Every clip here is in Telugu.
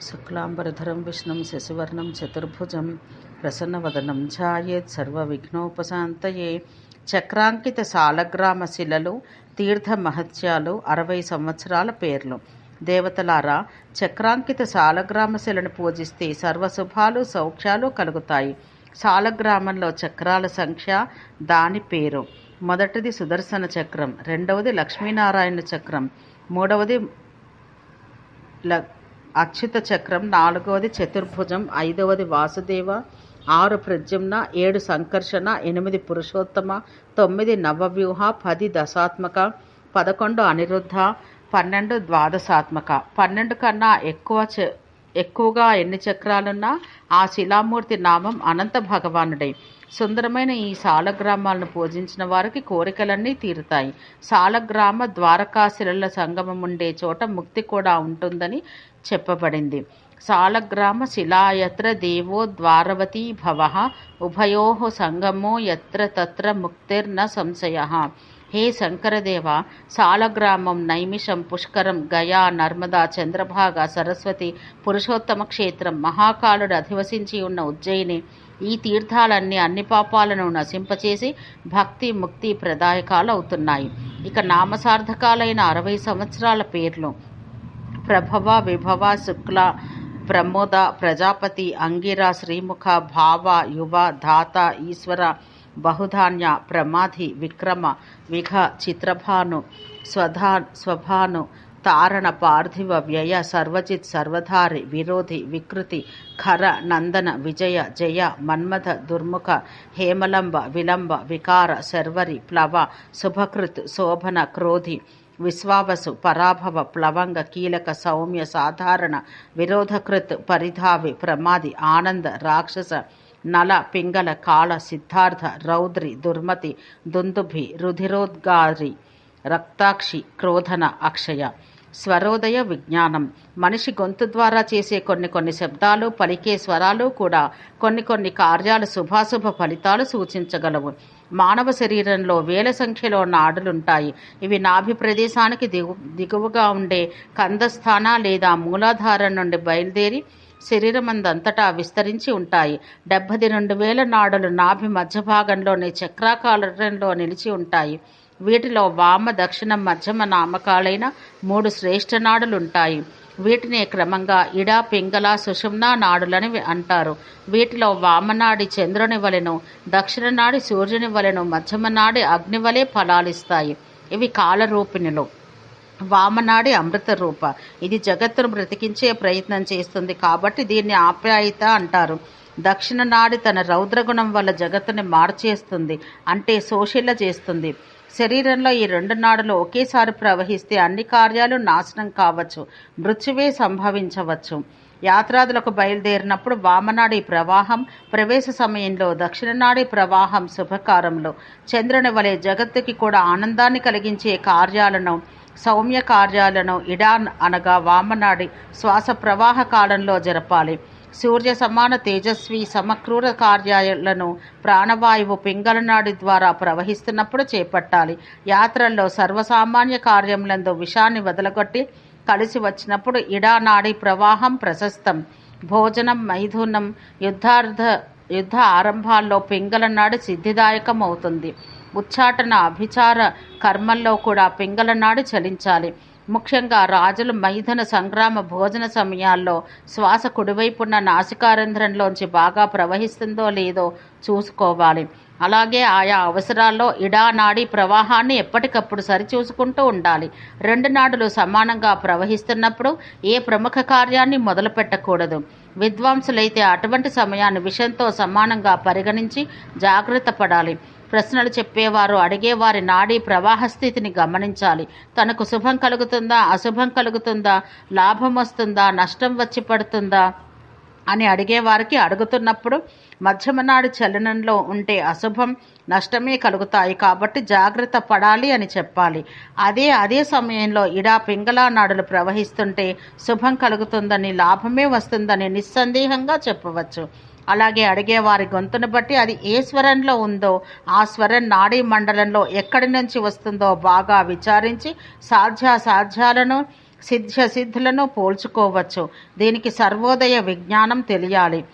శుక్లాంబరధరం విష్ణుం శశివర్ణం చతుర్భుజం ప్రసన్నవదనం ఛాయేత్ సర్వవిఘ్నోపశాంతయే. చక్రాంకిత సాలగ్రామ శిలలు తీర్థ మహత్యాలు అరవై సంవత్సరాల పేర్లు. దేవతలారా చక్రాంకిత సాలగ్రామ శిలను పూజిస్తే సర్వశుభాలు సౌఖ్యాలు కలుగుతాయి. సాలగ్రామంలో చక్రాల సంఖ్య దాని పేరు. మొదటిది సుదర్శన చక్రం రెండవది లక్ష్మీనారాయణ చక్రం మూడవది ల అచ్యుత చక్రం నాలుగవది చతుర్భుజం ఐదవది వాసుదేవ ఆరు ప్రద్యుమ్న ఏడు సంకర్షణ ఎనిమిది పురుషోత్తమ తొమ్మిది నవవ్యూహ పది దశాత్మక పదకొండు అనిరుద్ధ పన్నెండు ద్వాదశాత్మక. పన్నెండు కన్నా ఎక్కువ చ ఎక్కువగా ఎన్ని చక్రాలున్నా ఆ శిలామూర్తి నామం అనంత భగవానుడే. సుందరమైన ఈ సాలగ్రామాలను పూజించిన వారికి కోరికలన్నీ తీరుతాయి. సాలగ్రామ ద్వారకాశిలల సంగమం ఉండే చోట ముక్తి కూడా ఉంటుందని చెప్పబడింది. సాలగ్రామ శిలాయత్ర దేవో ద్వారవతీ భవ ఉభయో సంగమో యత్ర తత్ర ముక్తిర్న సంశయ. హే శంకరదేవ సాలగ్రామం నైమిషం పుష్కరం గయా నర్మదా చంద్రభాగ సరస్వతి పురుషోత్తమ క్షేత్రం మహాకాలుడు అధివసించి ఉన్న ఉజ్జయిని ఈ తీర్థాలన్నీ అన్ని పాపాలను నశింపచేసి భక్తి ముక్తి ప్రదాయకాలు అవుతున్నాయి ఇక నామసార్థకాలైన అరవై సంవత్సరాల పేర్లు. ప్రభవ విభవ శుక్ల ప్రమోద ప్రజాపతి అంగిర శ్రీముఖ భావ యువ ధాత ఈశ్వర బహుధాన్య ప్రమాధి విక్రమ విఘ చిత్రభాను స్వధా స్వభాను తారణ పార్థివ వ్యయ సర్వజిత్ సర్వధారి విరోధి వికృతి ఖర నందన విజయ జయ మన్మథ దుర్ముఖ హేమలంబ విలంబ వికార శర్వరి ప్లవ శుభకృత్ శోభన క్రోధి విశ్వావసు పరాభవ ప్లవంగ కీలక సౌమ్య సాధారణ విరోధకృత్ పరిధావి ప్రమాది ఆనంద రాక్షస నల పింగళ కాళ సిద్ధార్థ రౌద్రి దుర్మతి దుందుభి రుధిరోద్గారి రక్తాక్షి క్రోధన అక్షయ. స్వరోదయ విజ్ఞానం. మనిషి గొంతు ద్వారా చేసే కొన్ని కొన్ని శబ్దాలు పలికే స్వరాలు కూడా కొన్ని కొన్ని కార్యాలు శుభాశుభ ఫలితాలు సూచించగలవు. మానవ శరీరంలో వేల సంఖ్యలో నాడులుంటాయి. ఇవి నాభి ప్రదేశానికి దిగు దిగువగా ఉండే కందస్థాన లేదా మూలాధారం నుండి బయలుదేరి శరీరమందంతటా విస్తరించి ఉంటాయి. డెబ్బది రెండు వేల నాడులు నాభి మధ్య భాగంలోని చక్రాకారంలో నిలిచి ఉంటాయి. వీటిలో వామ దక్షిణ మధ్యమ నామకాలైన మూడు శ్రేష్ఠ నాడులుంటాయి. వీటిని క్రమంగా ఇడ పింగళ సుషుమ్నా నాడులని అంటారు. వీటిలో వామనాడి చంద్రుని వలెను దక్షిణ నాడి సూర్యుని వలెను మధ్యమనాడి అగ్ని వలె ఫలాలిస్తాయి. ఇవి కాలరూపిణులు. వామనాడి అమృత రూప. ఇది జగత్తును బ్రతికించే ప్రయత్నం చేస్తుంది కాబట్టి దీన్ని ఆప్యాయత అంటారు. దక్షిణ నాడి తన రౌద్రగుణం వల్ల జగత్తుని మార్చేస్తుంది అంటే శోషిల్ల చేస్తుంది. శరీరంలో ఈ రెండు నాడులు ఒకేసారి ప్రవహిస్తే అన్ని కార్యాలు నాశనం కావచ్చు మృత్యువే సంభవించవచ్చు. యాత్రాదులకు బయలుదేరినప్పుడు వామనాడి ప్రవాహం ప్రవేశ సమయంలో దక్షిణనాడి ప్రవాహం శుభకారంలో. చంద్రుని వలె జగత్తుకి కూడా ఆనందాన్ని కలిగించే కార్యాలను సౌమ్య కార్యాలను ఇడాన్ అనగా వామనాడి శ్వాస ప్రవాహ కాలంలో జరపాలి. సూర్య సమాన తేజస్వి సమక్రూర కార్యాలను ప్రాణవాయువు పింగళనాడి ద్వారా ప్రవహిస్తున్నప్పుడు చేపట్టాలి. యాత్రల్లో సర్వసామాన్య కార్యములందు విషాన్ని వదలగొట్టి కలిసి వచ్చినప్పుడు ఇడానాడి ప్రవాహం ప్రశస్తం. భోజనం మైథునం యుద్ధార్థ యుద్ధ ఆరంభాల్లో పింగళనాడి సిద్ధిదాయకం అవుతుంది ఉచ్చాటన అభిచార కర్మల్లో కూడా పింగళనాడు చలించాలి. ముఖ్యంగా రాజులు మైథున సంగ్రామ భోజన సమయాల్లో శ్వాస కుడివైపున్న నాసికారంధ్రంలోంచి బాగా ప్రవహిస్తుందో లేదో చూసుకోవాలి. అలాగే ఆయా అవసరాల్లో ఇడా నాడి ప్రవాహాన్ని ఎప్పటికప్పుడు సరిచూసుకుంటూ ఉండాలి. రెండు నాడులు సమానంగా ప్రవహిస్తున్నప్పుడు ఏ ప్రముఖ కార్యాన్ని మొదలుపెట్టకూడదు. విద్వాంసులైతే అటువంటి సమయాన్ని విషంతో సమానంగా పరిగణించి జాగ్రత్త పడాలి. ప్రశ్నలు చెప్పేవారు. అడిగేవారి నాడీ ప్రవాహ స్థితిని గమనించాలి. తనకు శుభం కలుగుతుందా? అశుభం కలుగుతుందా? లాభం వస్తుందా? నష్టం వచ్చి పడుతుందా? అని అడిగేవారికి అడుగుతున్నప్పుడు మధ్యమనాడు చలనంలో ఉంటే అశుభం నష్టమే కలుగుతాయి కాబట్టి జాగ్రత్త పడాలి అని చెప్పాలి. అదే అదే సమయంలో ఇడా పింగళా నాడులు ప్రవహిస్తుంటే శుభం కలుగుతుందని లాభమే వస్తుందని నిస్సందేహంగా చెప్పవచ్చు. అలాగే అడిగేవారి గొంతును బట్టి అది ఏ స్వరంలో ఉందో ఆ స్వరం నాడీ మండలంలో ఎక్కడి నుంచి వస్తుందో బాగా విచారించి సాధ్యాసాధ్యాలను సిద్ధ్య సిద్ధులను పోల్చుకోవచ్చు. దీనికి సర్వోదయ విజ్ఞానం తెలియాలి.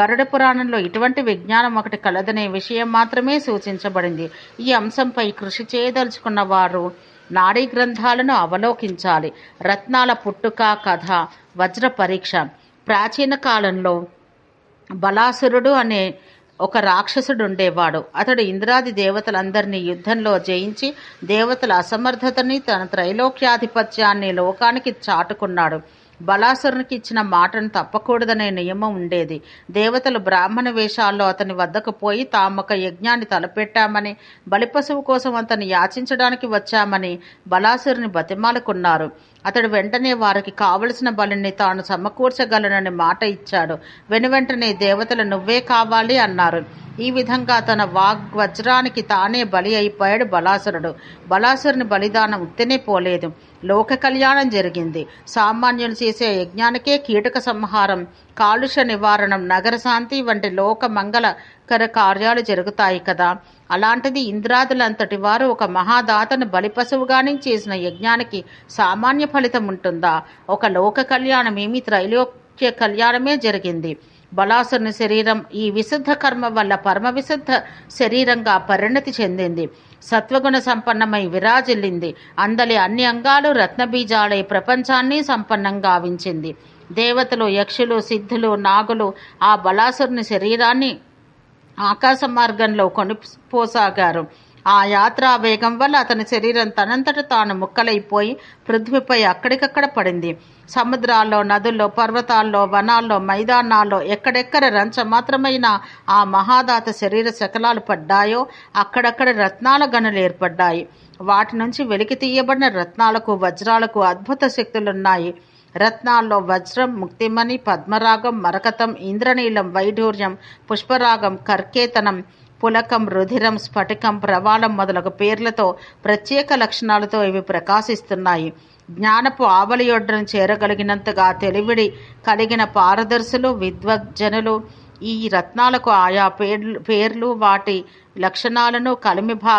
గరుడ పురాణంలో ఇటువంటి విజ్ఞానం ఒకటి కలదనే విషయం మాత్రమే సూచించబడింది. ఈ అంశంపై కృషి చేయదలుచుకున్న వారు నాడీ గ్రంథాలను అవలోకించాలి. రత్నాల పుట్టుక కథ వజ్ర పరీక్ష ప్రాచీన కాలంలో బలాసురుడు అనే ఒక రాక్షసుడు ఉండేవాడు. అతడు ఇంద్రాది దేవతలందరినీ యుద్ధంలో జయించి దేవతల అసమర్థతని తన త్రైలోక్యాధిపత్యాన్ని లోకానికి చాటుకున్నాడు. బలాసురునికి ఇచ్చిన మాటను తప్పకూడదనే నియమం ఉండేది. దేవతలు బ్రాహ్మణ వేషాల్లో అతని వద్దకు పోయి తామొక యజ్ఞాన్ని తలపెట్టామని బలిపశువు కోసం అతన్ని యాచించడానికి వచ్చామని బలాసురుని బతిమాలుకున్నారు. అతడు వెంటనే వారికి కావలసిన బలిని తాను సమకూర్చగలనని మాట ఇచ్చాడు. వెనువెంటనే దేవతలు నువ్వే కావాలి అన్నారు. ఈ విధంగా తన వాగ్వజ్రానికి తానే బలి అయిపోయాడు బలాసురుడు. బలాసురుని బలిదానం ఉత్తనే పోలేదు. లోక కళ్యాణం జరిగింది. సామాన్యులు చేసే యజ్ఞానికే కీటక సంహారం కాలుష్య నివారణం నగర శాంతి వంటి లోక మంగళకర కార్యాలు జరుగుతాయి కదా. అలాంటిది ఇంద్రాదులంతటి వారు ఒక మహాదాతను బలిపశువుగానే చేసిన యజ్ఞానికి సామాన్య ఫలితం ఉంటుందా? ఒక లోక కళ్యాణం ఏమి త్రైలోక్య కళ్యాణమే జరిగింది. బలాసురుని శరీరం ఈ విశుద్ధ కర్మ వల్ల పరమ విశుద్ధ శరీరంగా పరిణతి చెందింది. సత్వగుణ సంపన్నమై విరాజిల్లింది. అందలి అన్ని అంగాలు రత్నబీజాలై ప్రపంచాన్ని సంపన్నంగా ఆవించింది. దేవతలు యక్షులు సిద్ధులు నాగులు ఆ బలాసురుని శరీరాన్ని ఆకాశ మార్గంలో కొనిపోసాగారు ఆ యాత్రా వేగం వల్ల అతని శరీరం తనంతట తాను ముక్కలైపోయి పృథ్వీపై అక్కడికక్కడ పడింది. సముద్రాల్లో నదుల్లో పర్వతాల్లో వనాల్లో మైదానాల్లో ఎక్కడెక్కడ రంచ మాత్రమైన ఆ మహాదాత శరీర శకలాలు పడ్డాయో అక్కడక్కడ రత్నాల గనులు ఏర్పడ్డాయి. వాటి నుంచి వెలికి తీయబడిన రత్నాలకు వజ్రాలకు అద్భుత శక్తులున్నాయి. రత్నాల్లో వజ్రం ముక్తిమణి పద్మరాగం మరకతం ఇంద్రనీలం వైఢూర్యం పుష్పరాగం కర్కేతనం పులకం రుధిరం స్ఫటికం ప్రవాళం మొదలగు పేర్లతో ప్రత్యేక లక్షణాలతో ఇవి ప్రకాశిస్తున్నాయి. జ్ఞానపు ఆవలియొడ్డను చేరగలిగినంతగా తెలివిడి కలిగిన పారదర్శులు విద్వజ్జనులు ఈ రత్నాలకు ఆయా పేర్లు పేర్లు వాటి లక్షణాలను కలిమి భా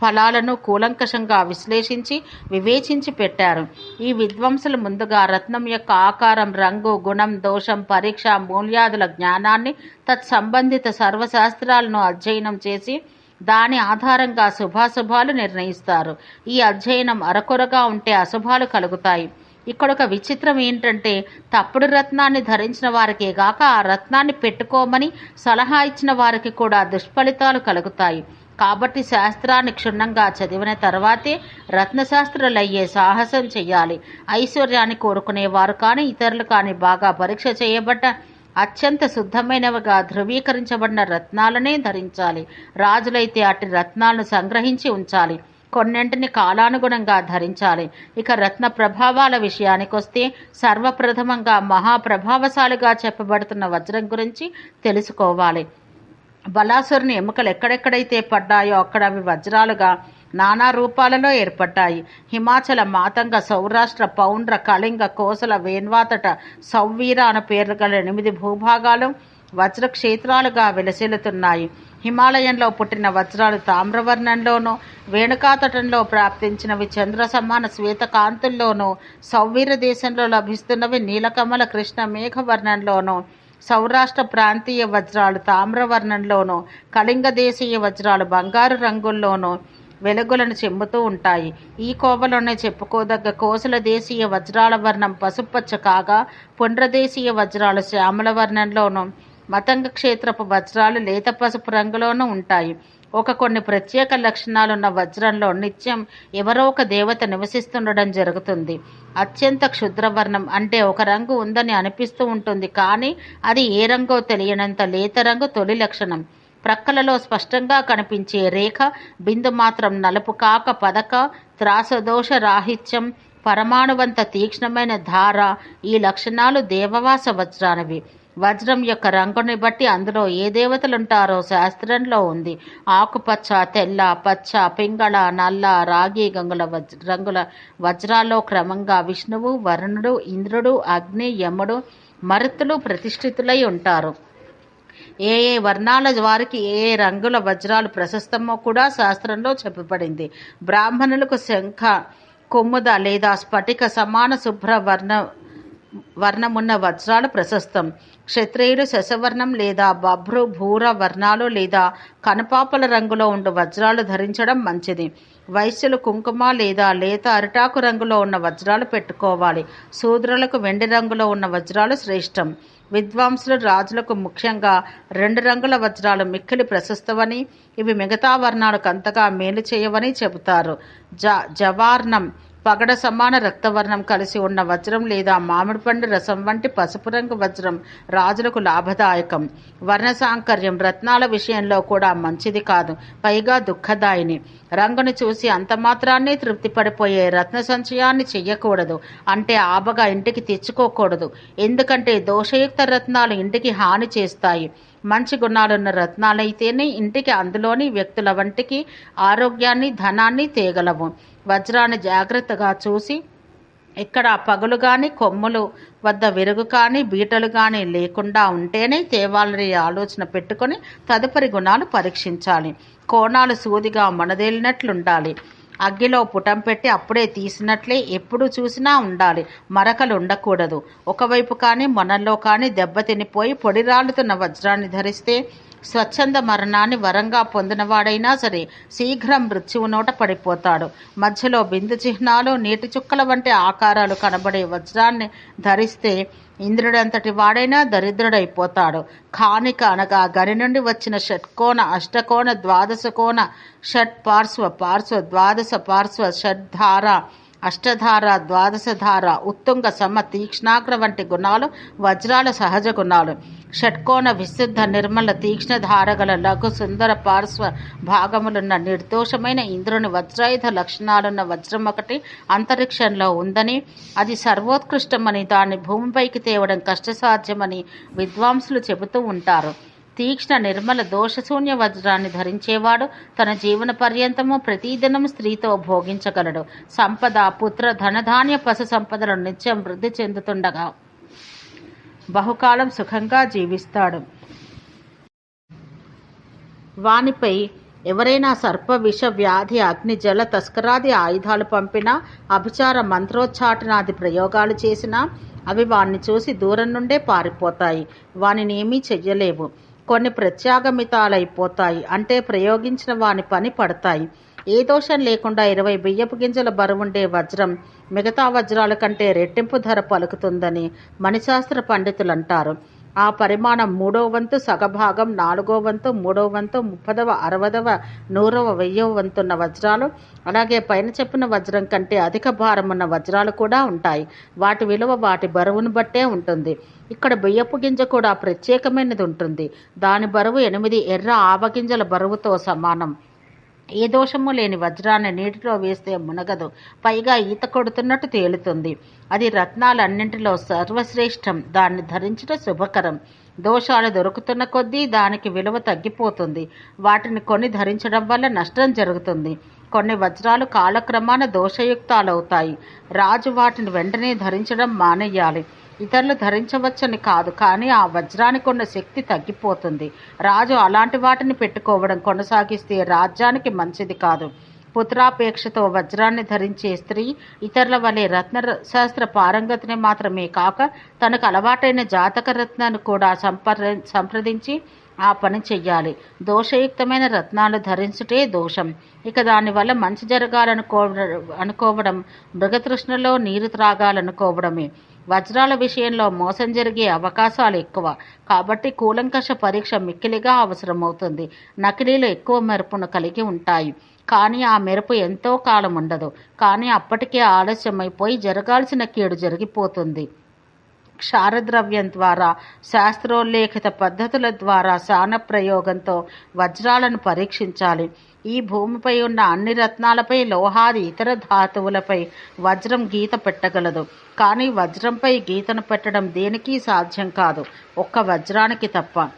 ఫలాలను కూలంకషంగా విశ్లేషించి వివేచించి పెట్టారు. ఈ విద్వాంసులు ముందుగా రత్నం యొక్క ఆకారం రంగు గుణం దోషం పరీక్ష మూల్యాదుల జ్ఞానాన్ని తత్సంబంధిత సర్వశాస్త్రాలను అధ్యయనం చేసి దాని ఆధారంగా శుభాశుభాలు నిర్ణయిస్తారు. ఈ అధ్యయనం అరకొరగా ఉంటే అశుభాలు కలుగుతాయి. ఇక్కడ ఒక విచిత్రం ఏంటంటే తప్పుడు రత్నాన్ని ధరించిన వారికే గాక ఆ రత్నాన్ని పెట్టుకోమని సలహా ఇచ్చిన వారికి కూడా దుష్ఫలితాలు కలుగుతాయి. కాబట్టి శాస్త్రాన్ని క్షుణ్ణంగా చదివిన తర్వాతే రత్నశాస్త్రులయ్యే సాహసం చెయ్యాలి. ఐశ్వర్యాన్ని కోరుకునేవారు కానీ ఇతరులు కానీ బాగా పరీక్ష చేయబడ్డ అత్యంత శుద్ధమైనవిగా ధృవీకరించబడిన రత్నాలనే ధరించాలి. రాజులైతే అట్టి రత్నాలను సంగ్రహించి ఉంచాలి. కొన్నింటిని కాలానుగుణంగా ధరించాలి. ఇక రత్న ప్రభావాల విషయానికొస్తే సర్వప్రథమంగా మహాప్రభావశాలిగా చెప్పబడుతున్న వజ్రం గురించి తెలుసుకోవాలి. బలాసురుని ఎముకలు ఎక్కడెక్కడైతే పడ్డాయో అక్కడ అవి వజ్రాలుగా నానా రూపాలలో ఏర్పడ్డాయి. హిమాచల మాతంగ సౌరాష్ట్ర పౌండ్ర కళింగ కోసల వేన్వాతట సౌవీర అను పేర్లు గల ఎనిమిది భూభాగాలు వజ్ర క్షేత్రాలుగా వెలసిల్లుతున్నాయి. హిమాలయంలో పుట్టిన వజ్రాలు తామ్రవర్ణంలోనూ వేణుకాతటంలో ప్రాప్తించినవి చంద్ర సమాన శ్వేతకాంతుల్లోనూ సౌవీర దేశంలో లభిస్తున్నవి నీలకమల కృష్ణ మేఘవర్ణంలోనూ సౌరాష్ట్ర ప్రాంతీయ వజ్రాలు తామ్రవర్ణంలోనూ కళింగ దేశీయ వజ్రాలు బంగారు రంగుల్లోనూ వెలుగులను చెమ్ముతూ ఉంటాయి. ఈ కోవలోనే చెప్పుకోదగ్గ కోసల దేశీయ వజ్రాల వర్ణం పసుపచ్చ కాగా పుండ్రదేశీయ వజ్రాలు శ్యామల వర్ణంలోనూ మతంగ క్షేత్రపు వజ్రాలు లేత పసుపు రంగులోనూ ఉంటాయి. ఒక కొన్ని ప్రత్యేక లక్షణాలున్న వజ్రంలో నిత్యం ఎవరో ఒక దేవత నివసిస్తుండడం జరుగుతుంది. అత్యంత క్షుద్రవర్ణం అంటే ఒక రంగు ఉందని అనిపిస్తూ ఉంటుంది కానీ అది ఏ రంగో తెలియనంత లేత రంగు తొలి లక్షణం. ప్రక్కలలో స్పష్టంగా కనిపించే రేఖ బిందు మాత్రం నలుపు కాక పదక త్రాసదోష రాహిత్యం పరమాణువంత తీక్ష్ణమైన ధార ఈ లక్షణాలు దేవవాస వజ్రానివి. వజ్రం యొక్క రంగుని బట్టి అందులో ఏ దేవతలుంటారో శాస్త్రంలో ఉంది. ఆకుపచ్చ తెల్ల పచ్చ పింగళ నల్ల రాగి గంగుల వజ్ర రంగుల వజ్రాల్లో క్రమంగా విష్ణువు వరుణుడు ఇంద్రుడు అగ్ని యముడు మరుతులు ప్రతిష్ఠితులై ఉంటారు. ఏ ఏ వర్ణాల వారికి ఏ ఏ రంగుల వజ్రాలు ప్రశస్తమో కూడా శాస్త్రంలో చెప్పబడింది. బ్రాహ్మణులకు శంఖ కొమ్ముద లేదా స్ఫటిక సమాన శుభ్ర వర్ణ వర్ణమున్న వజ్రాలు ప్రశస్తం. క్షత్రియులు శశవర్ణం లేదా బభ్రు భూర వర్ణాలు లేదా కనపాపల రంగులో ఉండు వజ్రాలు ధరించడం మంచిది. వైశ్యులు కుంకుమ లేదా లేత అరిటాకు రంగులో ఉన్న వజ్రాలు పెట్టుకోవాలి. శూద్రులకు వెండి రంగులో ఉన్న వజ్రాలు శ్రేష్టం. విద్వాంసులు రాజులకు ముఖ్యంగా రెండు రంగుల వజ్రాలు మిక్కిలి ప్రశస్తమని ఇవి మిగతా వర్ణాలకు అంతగా మేలు చేయవని చెబుతారు. జ జవార్ణం. పగడ సమాన రక్తవర్ణం కలిసి ఉన్న వజ్రం లేదా మామిడి పండు రసం వంటి పసుపు రంగు వజ్రం రాజులకు లాభదాయకం. వర్ణ సాంకర్యం రత్నాల విషయంలో కూడా మంచిది కాదు పైగా దుఃఖదాయిని. రంగును చూసి అంత మాత్రాన్ని తృప్తి పడిపోయే రత్న సంచయాన్ని చెయ్యకూడదు అంటే ఆబగా ఇంటికి తెచ్చుకోకూడదు. ఎందుకంటే దోషయుక్త రత్నాలు ఇంటికి హాని చేస్తాయి. మంచి గుణాలున్న రత్నాలైతేనే ఇంటికి అందులోని వ్యక్తుల వంటికి ఆరోగ్యాన్ని ధనాన్ని తేగలవు. వజ్రాన్ని జాగ్రత్తగా చూసి ఇక్కడ పగులు కానీ కొమ్ములు వద్ద విరుగు కానీ బీటలు కానీ లేకుండా ఉంటేనే తేవాలని ఆలోచన పెట్టుకొని తదుపరి గుణాలు పరీక్షించాలి. కోణాలు సూదిగా మనదేలినట్లుండాలి. అగ్గిలో పుటం పెట్టి అప్పుడే తీసినట్లే ఎప్పుడు చూసినా ఉండాలి. మరకలు ఉండకూడదు. ఒకవైపు కానీ మనల్లో కానీ దెబ్బతినిపోయి పొడి రాలుతున్న వజ్రాన్ని ధరిస్తే స్వచ్ఛంద మరణాన్ని వరంగా పొందినవాడైనా సరే శీఘ్రం మృత్యువు నోట పడిపోతాడు. మధ్యలో బిందు చిహ్నాలు నీటి చుక్కల వంటి ఆకారాలు కనబడే వజ్రాన్ని ధరిస్తే ఇంద్రుడంతటి వాడైనా దరిద్రుడైపోతాడు. ఖానిక అనగా గని నుండి వచ్చిన షట్కోణ అష్టకోణ ద్వాదశ కోణ షట్ పార్శ్వ పార్శ్వ ద్వాదశ పార్శ్వ షడ్ధార అష్టధార ద్వాదశధార ఉత్తుంగ సమ తీక్ష్ణాగ్ర వంటి గుణాలు వజ్రాల సహజ గుణాలు. షట్కోణ విశుద్ధ నిర్మల తీక్ష్ణ ధారగల లఘు సుందర పార్శ్వ భాగములున్న నిర్దోషమైన ఇంద్రుని వజ్రాయుధ లక్షణాలున్న వజ్రం ఒకటి అంతరిక్షంలో ఉందని అది సర్వోత్కృష్టమని దాన్ని భూమిపైకి తేవడం కష్టసాధ్యమని విద్వాంసులు చెబుతూ ఉంటారు. తీక్ష్ణ నిర్మల దోషశూన్య వజ్రాన్ని ధరించేవాడు తన జీవన పర్యంతము ప్రతిదినం స్త్రీతో భోగించగలడు. సంపద పుత్ర ధనధాన్య పశు సంపదలు నిత్యం వృద్ధి చెందుతుండగా బహుకాలం సుఖంగా జీవిస్తాడు. వానిపై ఎవరైనా సర్ప విష వ్యాధి అగ్ని జల తస్కరాది ఆయుధాలు పంపినా అభిచార మంత్రోచ్చాటనాది ప్రయోగాలు చేసినా అవి వాణ్ణి చూసి దూరం నుండే పారిపోతాయి. వానిని ఏమీ చెయ్యలేవు. కొన్ని ప్రత్యాగమితాలైపోతాయి. అంటే ప్రయోగించిన వాని పని పడతాయి. ఏ దోషం లేకుండా ఇరవై బియ్యపు గింజల బరువుండే వజ్రం మిగతా వజ్రాల కంటే రెట్టింపు ధర పలుకుతుందని మణిశాస్త్ర పండితులు అంటారు ఆ పరిమాణం మూడో వంతు సగభాగం నాలుగో వంతు మూడో వంతు ముప్పదవ అరవదవ నూరవ వెయ్యవ వంతున్న వజ్రాలు అలాగే పైన చెప్పిన వజ్రం కంటే అధిక భారం ఉన్న వజ్రాలు కూడా ఉంటాయి. వాటి విలువ వాటి బరువును బట్టే ఉంటుంది. ఇక్కడ బియ్యపు గింజ కూడా ప్రత్యేకమైనది ఉంటుంది. దాని బరువు ఎనిమిది ఎర్ర ఆవగింజల బరువుతో సమానం. ఏ దోషము లేని వజ్రాన్ని నీటిలో వేస్తే మునగదు. పైగా ఈత కొడుతున్నట్టు తేలుతుంది. అది రత్నాలన్నింటిలో సర్వశ్రేష్టం. దాన్ని ధరించడం శుభకరం. దోషాలు దొరుకుతున్న కొద్దీ దానికి విలువ తగ్గిపోతుంది. వాటిని కొని ధరించడం వల్ల నష్టం జరుగుతుంది. కొన్ని వజ్రాలు కాలక్రమాన దోషయుక్తాలవుతాయి. రాజు వాటిని వెంటనే ధరించడం మానేయాలి. ఇతరులు ధరించవచ్చని కాదు కానీ ఆ వజ్రానికి ఉన్న శక్తి తగ్గిపోతుంది. రాజు అలాంటి వాటిని పెట్టుకోవడం కొనసాగిస్తే రాజ్యానికి మంచిది కాదు. పుత్రాపేక్షతో వజ్రాన్ని ధరించే స్త్రీ ఇతరుల వలె రత్న శాస్త్ర పారంగతిని మాత్రమే కాక తనకు అలవాటైన జాతక రత్నాన్ని కూడా సంప్ర సంప్రదించి ఆ పని చెయ్యాలి. దోషయుక్తమైన రత్నాలు ధరించుటే దోషం. ఇక దానివల్ల మంచి జరగాలనుకో అనుకోవడం మృగతృష్ణలో నీరు త్రాగాలనుకోవడమే. వజ్రాల విషయంలో మోసం జరిగే అవకాశాలు ఎక్కువ. కాబట్టి కూలంకష పరీక్ష మిక్కిలిగా అవసరమవుతుంది. నకిలీలు ఎక్కువ మెరుపును కలిగి ఉంటాయి. కానీ ఆ మెరుపు ఎంతో కాలం ఉండదు. కానీ అప్పటికే ఆలస్యమైపోయి జరగాల్సిన కీడు జరిగిపోతుంది. క్షారద్రవ్యం ద్వారా శాస్త్రోల్లేఖిత పద్ధతుల ద్వారా శాన ప్రయోగంతో వజ్రాలను పరీక్షించాలి. ఈ భూమిపై ఉన్న అన్ని రత్నాలపై లోహాది ఇతర ధాతువులపై వజ్రం గీత పెట్టగలదు. కానీ వజ్రంపై గీతను పెట్టడం దేనికి సాధ్యం కాదు. ఒక్క వజ్రానికి తప్ప.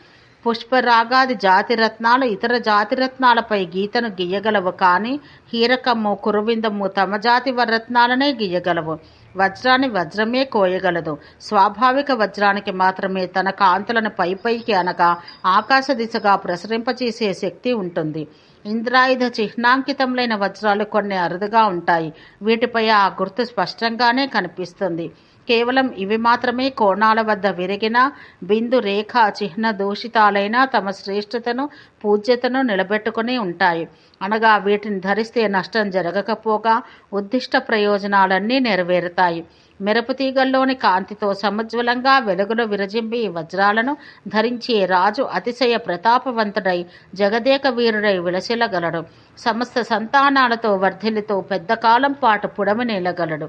పుష్పరాగాది జాతి రత్నాలు ఇతర జాతి రత్నాలపై గీతను గీయగలవు. కానీ హీరకమ్ము కురువిందము తమ జాతి రత్నాలనే గీయగలవు. వజ్రాన్ని వజ్రమే కోయగలదు. స్వాభావిక వజ్రానికి మాత్రమే తన కాంతులను పైపైకి అనగా ఆకాశ దిశగా ప్రసరింపచేసే శక్తి ఉంటుంది. ఇంద్రాయుధ చిహ్నాంకితములైన వజ్రాలు కొన్ని అరుదుగా ఉంటాయి. వీటిపై ఆ గుర్తు స్పష్టంగానే కనిపిస్తుంది. కేవలం ఇవి మాత్రమే కోణాల వద్ద విరిగిన బిందు రేఖ చిహ్న దూషితాలైన తమ శ్రేష్ఠతను పూజ్యతను నిలబెట్టుకుని ఉంటాయి. అనగా వీటిని ధరిస్తే నష్టం జరగకపోగా ఉద్దిష్ట ప్రయోజనాలన్నీ నెరవేరుతాయి. మెరుపుతీగల్లోని కాంతితో సముజ్వలంగా వెలుగును విరజింపి వజ్రాలను ధరించే రాజు అతిశయ ప్రతాపవంతుడై జగదేక వీరుడై విలసిల్లగలడు. సమస్త సంతానాలతో వర్ధిల్లితో పెద్ద కాలం పాటు పుడమి నీలగలడు